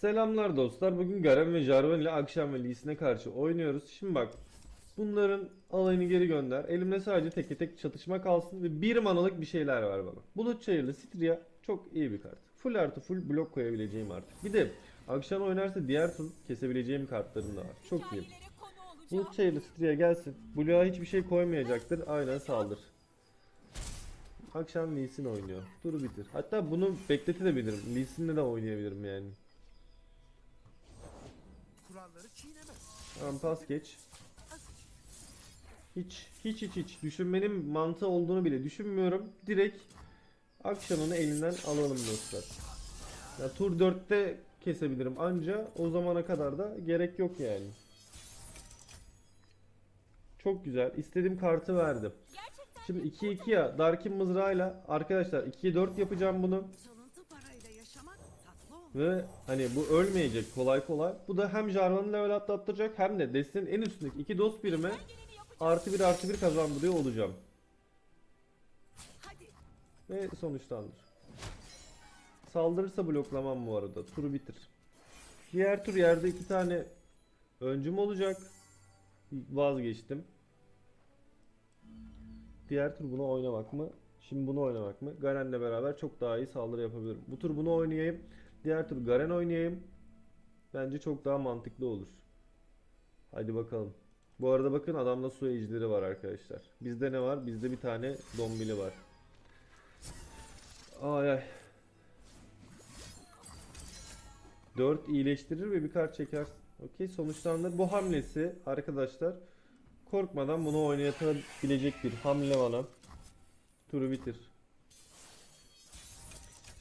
Selamlar dostlar. Bugün Garen ve Jarvan ile akşam ve Lee'sine karşı oynuyoruz. Şimdi bak. Bunların alayını geri gönder. Elimde sadece tek tek çatışma kalsın ve bir manalık bir şeyler var bana. Bulut çayırlı Stria çok iyi bir kart. Full artı full blok koyabileceğim artık. Bir de akşam oynarsa diğer tur kesebileceğim kartlarım da var. Çok iyi. Bulut çayırlı Stria gelsin. Blue'a hiçbir şey koymayacaktır. Aynen saldır. Akşam Lee Sin oynuyor. Turu bitir. Hatta bunu bekletebilirim. Lee Sin'le de oynayabilirim yani. Tamam pas geç. Hiç hiç hiç hiç düşünmenin mantığı olduğunu bile düşünmüyorum. Direkt akşamını elinden alalım dostlar. Ya tur 4'te kesebilirim anca o zamana kadar da gerek yok yani. Çok güzel. İstediğim kartı verdim. Şimdi 2-2 ya Darkin mızrağıyla arkadaşlar 2'ye 4 yapacağım bunu. Ve hani bu ölmeyecek kolay kolay. Bu da hem Jarvan'ı level atlattıracak hem de destenin en üstündeki iki dost yapacağım. artı bir artı bir kazandırıyor olacağım. Ve sonuçlandır. Saldırırsa bloklamam bu arada. Turu bitir. Diğer tur yerde iki tane öncüm olacak. Vazgeçtim. Diğer tur bunu oynamak mı? Şimdi bunu oynamak mı? Garen'le beraber çok daha iyi saldırı yapabilirim. Bu tur bunu oynayayım. Diğer tur Garen oynayayım. Bence çok daha mantıklı olur. Hadi bakalım. Bu arada bakın adamda su ejderi var arkadaşlar. Bizde ne var? Bizde bir tane dombili var. Ay ay. 4 iyileştirir ve bir kart çeker. Okey sonuçlandır. Bu hamlesi arkadaşlar korkmadan bunu oynatabilecek bir hamle bana. Turu bitir.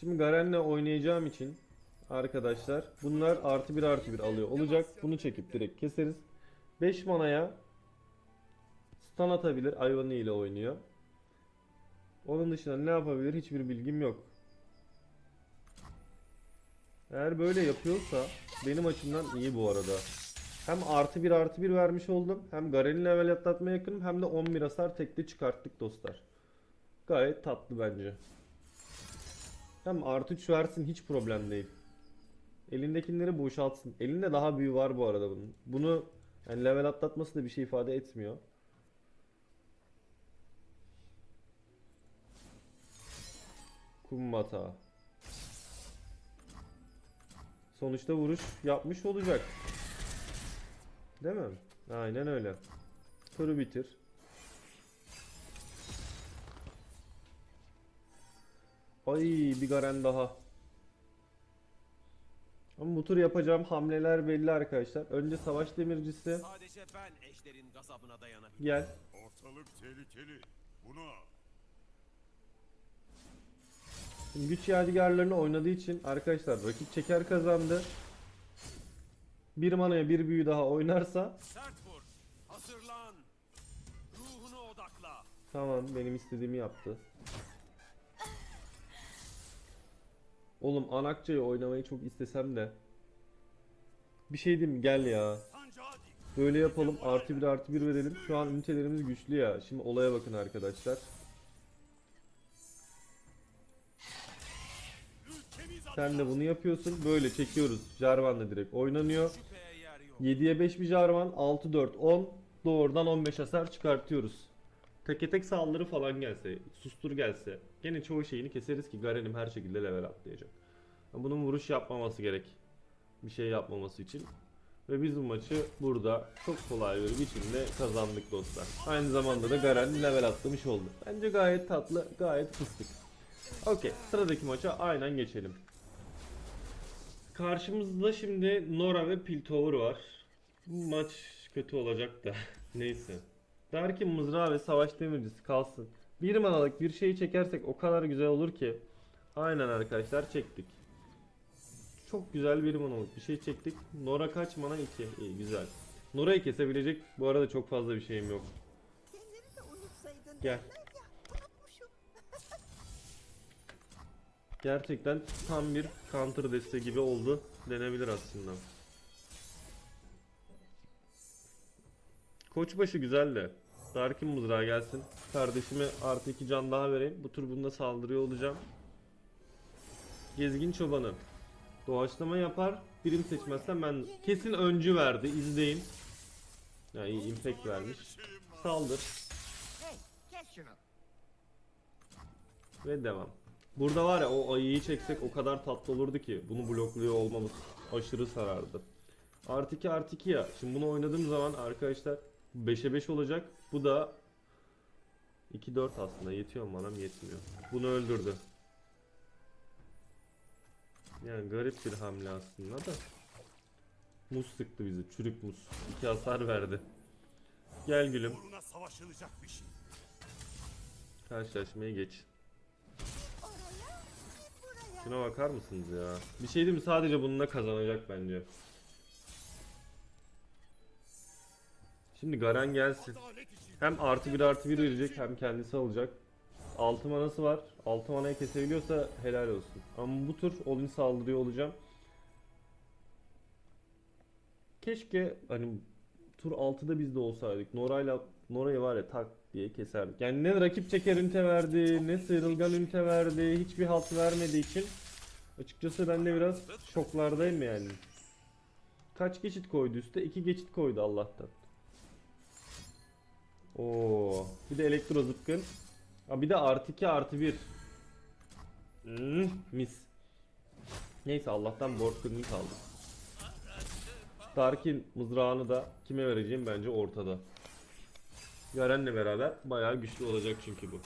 Şimdi Garen'le oynayacağım için arkadaşlar bunlar artı bir artı bir alıyor olacak. Bunu çekip direkt keseriz. 5 manaya stun atabilir. Ayvanı ile oynuyor. Onun dışında ne yapabilir hiçbir bilgim yok. Eğer böyle yapıyorsa benim açımdan iyi bu arada. Hem artı bir artı bir vermiş oldum. Hem Garen'i level atlatmaya yakınım hem de 11 hasar tekli çıkarttık dostlar. Gayet tatlı bence. Hem artı 3 versin hiç problem değil. Elindekileri boşaltsın. Elinde daha büyüğü var bu arada bunun. Bunu yani level atlatması da bir şey ifade etmiyor. Kumbata. Sonuçta vuruş yapmış olacak. Değil mi? Aynen öyle. Turu bitir. Ay bir Garen daha. Bu tur yapacağım hamleler belli arkadaşlar. Önce savaş demircisi. Sadece ben eşlerin gazabına dayanabilirim. Gel. Ortalık tehlikeli. Bunu al. Şimdi güç yadigarlarını oynadığı için arkadaşlar rakip çeker kazandı. Bir manaya bir büyü daha oynarsa Sert vur. Hazırlan. Ruhunu odakla. tamam benim istediğimi yaptı. Oğlum Anakça'yı oynamayı çok istesem de. Bir şey diyeyim mi? gel ya. Böyle yapalım artı bir artı bir verelim. Şu an ünitelerimiz güçlü ya. Şimdi olaya bakın arkadaşlar. Sen de bunu yapıyorsun. Böyle çekiyoruz. Jarvan'la direkt oynanıyor. Şüpheye yer yok. 7'ye 5 bir Jarvan, 6 4 10. Doğrudan 15 hasar çıkartıyoruz. Teke tek saldırı falan gelse, sustur gelse gene çoğu şeyini keseriz ki Garen'im her şekilde level atlayacak. Bunun vuruş yapmaması gerek. Bir şey yapmaması için. Ve biz bu maçı burada çok kolay bir biçimde kazandık dostlar. Aynı zamanda da Garen level atlamış oldu. Bence gayet tatlı, gayet fıstık. Okey, sıradaki maça aynen geçelim. Karşımızda şimdi Nora ve Piltover var. Bu maç kötü olacak da. Neyse. Darkin mızrağı ve savaş demircisi kalsın. Bir manalık bir şeyi çekersek o kadar güzel olur ki. Aynen arkadaşlar çektik. Çok güzel bir manalık bir şey çektik. Nora kaç mana 2. İyi güzel. Nora'yı kesebilecek bu arada çok fazla bir şeyim yok. Gel. Gerçekten tam bir counter deste gibi oldu denebilir aslında. Koçbaşı güzel de. Darkin mızrağı gelsin. Kardeşime artı iki can daha vereyim. Bu tur bunda saldırıyor olacağım. Gezgin çobanı. Doğaçlama yapar birim seçmezsem ben kesin öncü verdi. izleyin. Ya iyi impact vermiş. Saldır ve devam. Burada var ya o ayıyı çeksek o kadar tatlı olurdu ki bunu blokluyor olmamız aşırı sarardı. Artı 2 artı 2 ya. Şimdi bunu oynadığım zaman arkadaşlar 5'e 5 olacak. Bu da 2-4 aslında yetiyor mu bana mı yetmiyor. Bunu öldürdü. Yani garip bir hamle aslında da. Muz sıktı bizi. Çürük muz. 2 hasar verdi. Gel gülüm. Uğruna savaşılacak bir şey. Karşılaşmaya geç. Şuna bakar mısınız ya? Bir şey değil mi? Sadece bununla kazanacak bence. Şimdi Garen gelsin. Hem artı bir artı bir verecek hem kendisi alacak. 6 manası var. 6 manaya kesebiliyorsa helal olsun. Ama bu tur all-in saldırıyor olacağım. Keşke hani tur 6'da biz de olsaydık. Nora'yla Nora'yı var ya tak diye keserdik. Yani ne rakip çeker ünite verdi, ne sıyrılgan ünite verdi, hiçbir halt vermediği için açıkçası ben de biraz şoklardayım yani. Kaç geçit koydu üstte? 2 geçit koydu Allah'tan. Oo, bir de elektro zıpkın. Ha bir de artı 2 artı 1. Hmm, mis. Neyse Allah'tan board kırmızı kaldı. Darkin mızrağını da kime vereceğim bence ortada. Garen'le beraber bayağı güçlü olacak çünkü bu.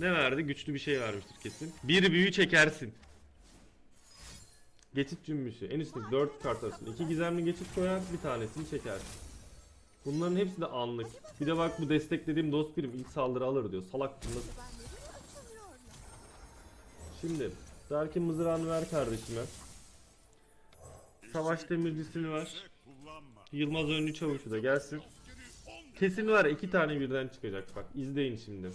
Ne verdi? Güçlü bir şey vermiştir kesin. Bir büyü çekersin. Geçit cümbüşü. En üstteki 4 kart arasında 2 gizemli geçit koyar, bir tanesini çekersin. Bunların hepsi de anlık. Bir de bak bu desteklediğim dost birim ilk saldırı alır diyor. Salak açılıyorlar. Şimdi Darkin mızrağını ver kardeşime. Savaş demircisini ver. Yılmaz Önlü Çavuşu da gelsin. Kesin var iki tane birden çıkacak bak izleyin şimdi.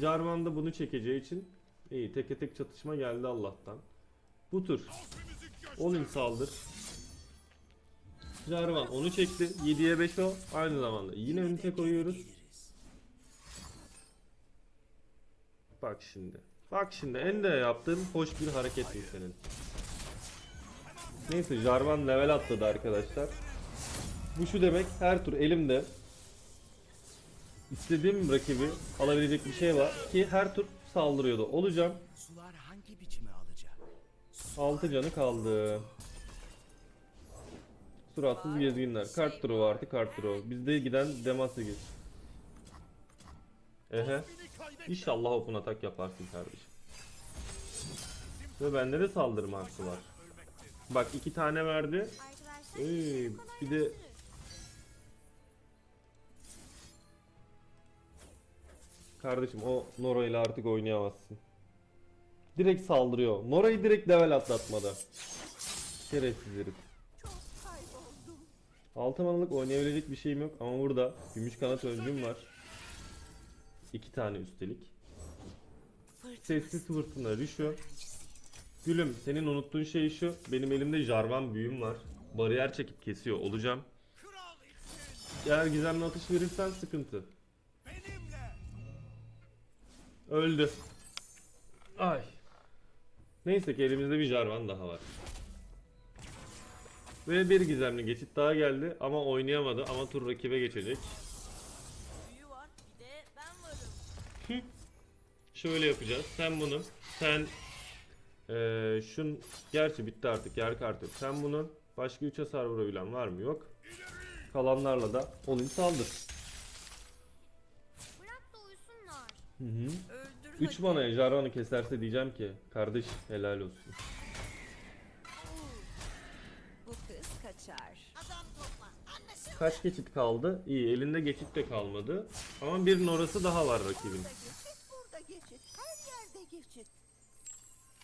Jarvan da bunu çekeceği için iyi teke tek çatışma geldi Allah'tan. Bu tur. Olin saldır. Jarvan onu çekti. 7'ye 5 o. Aynı zamanda yine ünite koyuyoruz. Bak şimdi. Bak şimdi en de yaptığın hoş bir hareket mi senin? Neyse Jarvan level atladı arkadaşlar. Bu şu demek her tur elimde istediğim rakibi alabilecek bir şey var ki her tur saldırıyordu. Olacağım. Sular hangi biçimi alacak? 6 canı kaldı. Suratsız gezginler. Kart duru artı kart duru. Bizde giden Demacia gir. Ehe. İnşallah open atak yaparsın kardeşim. Ve bende de saldırma hakkı var. Bak iki tane verdi. Ee, bir de kardeşim o Nora ile artık oynayamazsın. Direkt saldırıyor. Nora'yı direkt level atlatmadı. Şerefsiz herif. Çok kayboldum. Altı manalık oynayabilecek bir şeyim yok ama burada gümüş kanat öncüm var. İki tane üstelik. Sessiz fırtına Rişo. Gülüm senin unuttuğun şey şu. Benim elimde Jarvan büyüm var. Bariyer çekip kesiyor olacağım. Eğer gizemli atış verirsen sıkıntı. Öldü. Ay. Neyse ki elimizde bir Jarvan daha var. Ve bir gizemli geçit daha geldi ama oynayamadı ama tur rakibe geçecek. Büyü var. Bir de ben varım. Şöyle yapacağız. Sen bunu, sen eee şun gerçi bitti artık yer kartı. Sen bunu başka 3 hasar vurabilen var mı? Yok. Kalanlarla da olin saldır. Bırak da uyusunlar. Hı hı. Öldür 3 manaya Jarvan'ı keserse diyeceğim ki kardeş helal olsun. Kaç geçit kaldı? İyi elinde geçit de kalmadı. Ama bir norası daha var rakibin. Burada geçit, burada geçit. Her yerde geçit.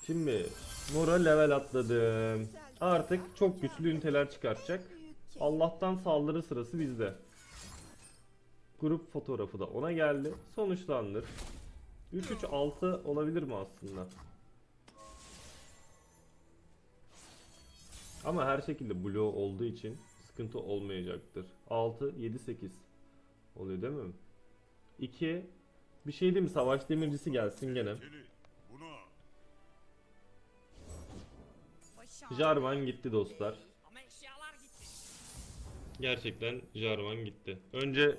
Şimdi Nora level atladı. Artık çok güçlü üniteler çıkartacak. Allah'tan saldırı sırası bizde. Grup fotoğrafı da ona geldi. Sonuçlandır. 3-3-6 olabilir mi aslında? Ama her şekilde blue olduğu için sıkıntı olmayacaktır. 6, 7, 8 oluyor değil mi? 2 bir şey değil mi? Savaş demircisi gelsin gene. Jarvan gitti dostlar. Gerçekten Jarvan gitti. Önce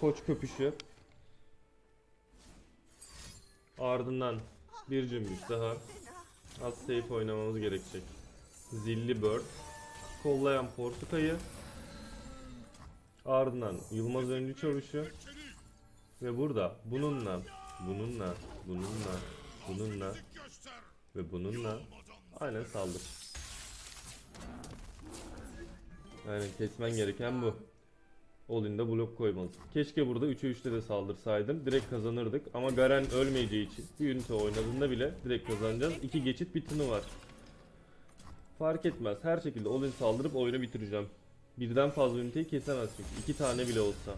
koç köpüşü. Ardından bir cümbüş daha. Az safe oynamamız gerekecek. Zilli Bird. Kollayan Portukayı. Ardından Yılmaz Öncü Çavuşu. Ve burada bununla, bununla, bununla, bununla ve bununla aynen saldır. Aynen kesmen gereken bu. Olin'de blok koymalısın. Keşke burada 3'e 3'te de saldırsaydım. Direkt kazanırdık. Ama Garen ölmeyeceği için bir ünite oynadığında bile direkt kazanacağız. 2 geçit bitini var. Fark etmez. Her şekilde Olin saldırıp oyunu bitireceğim. Birden fazla üniteyi kesemez çünkü. 2 tane bile olsa.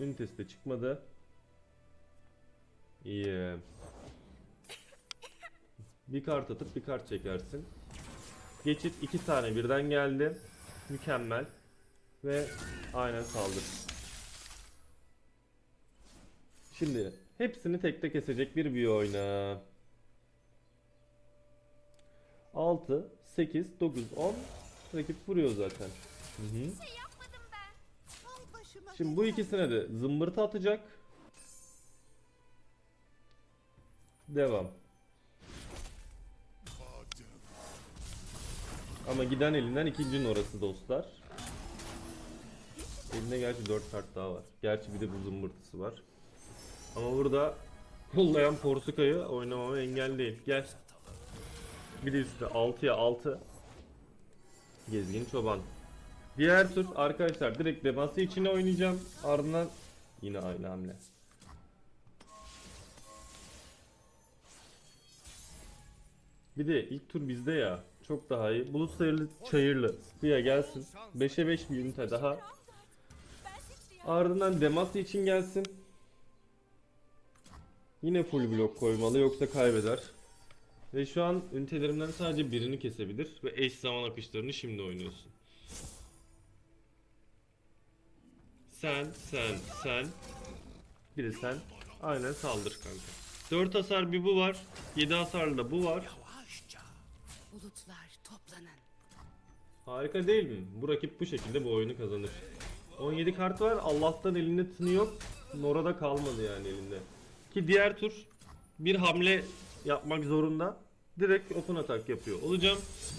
Ünitesi de çıkmadı. İyi. Bir kart atıp bir kart çekersin. Geçit iki tane birden geldi. Mükemmel. Ve aynen saldır. Şimdi hepsini tekte kesecek bir büyü oyna. 6, 8, 9, 10 rakip vuruyor zaten. Hı hı. Başıma Şimdi bu ikisine de zımbırtı atacak. Devam. Ama giden elinden ikincinin orası dostlar. Elinde gerçi 4 kart daha var. Gerçi bir de bu zımbırtısı var. Ama burada kollayan Porsuka'yı oynamama engel değil. Gel. Bir de üstte 6'ya 6. Gezgin çoban. Diğer tur arkadaşlar direkt defansı içine oynayacağım. Ardından yine aynı hamle. Bir de ilk tur bizde ya. Çok daha iyi. Bulut sayırlı çayırlı. Suya gelsin. 5'e 5 bir ünite daha. Ardından Demacia için gelsin. Yine full blok koymalı yoksa kaybeder. Ve şu an ünitelerimden sadece birini kesebilir ve eş zaman akışlarını şimdi oynuyorsun. Sen, sen, sen. Bir de sen. Aynen saldır kanka. 4 hasar bir bu var. 7 hasarlı da bu var. Bulutlar toplanın. Harika değil mi? Bu rakip bu şekilde bu oyunu kazanır. 17 kart var. Allah'tan elinde tını yok. Nora da kalmadı yani elinde. Ki diğer tur bir hamle yapmak zorunda. Direkt open atak yapıyor olacağım.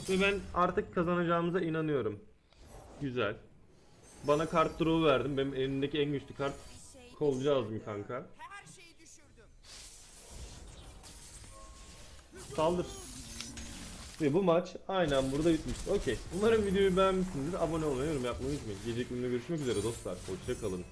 Ve ben artık kazanacağımıza inanıyorum. Güzel. Bana kart draw verdim. Benim elimdeki en güçlü kart Kolcu Azmi kanka. Saldır. Ve bu maç aynen burada bitmiş. Okey. Umarım videoyu beğenmişsinizdir. Abone olmayı, yorum yapmayı unutmayın. Gelecek bölümde görüşmek üzere dostlar. Hoşça kalın.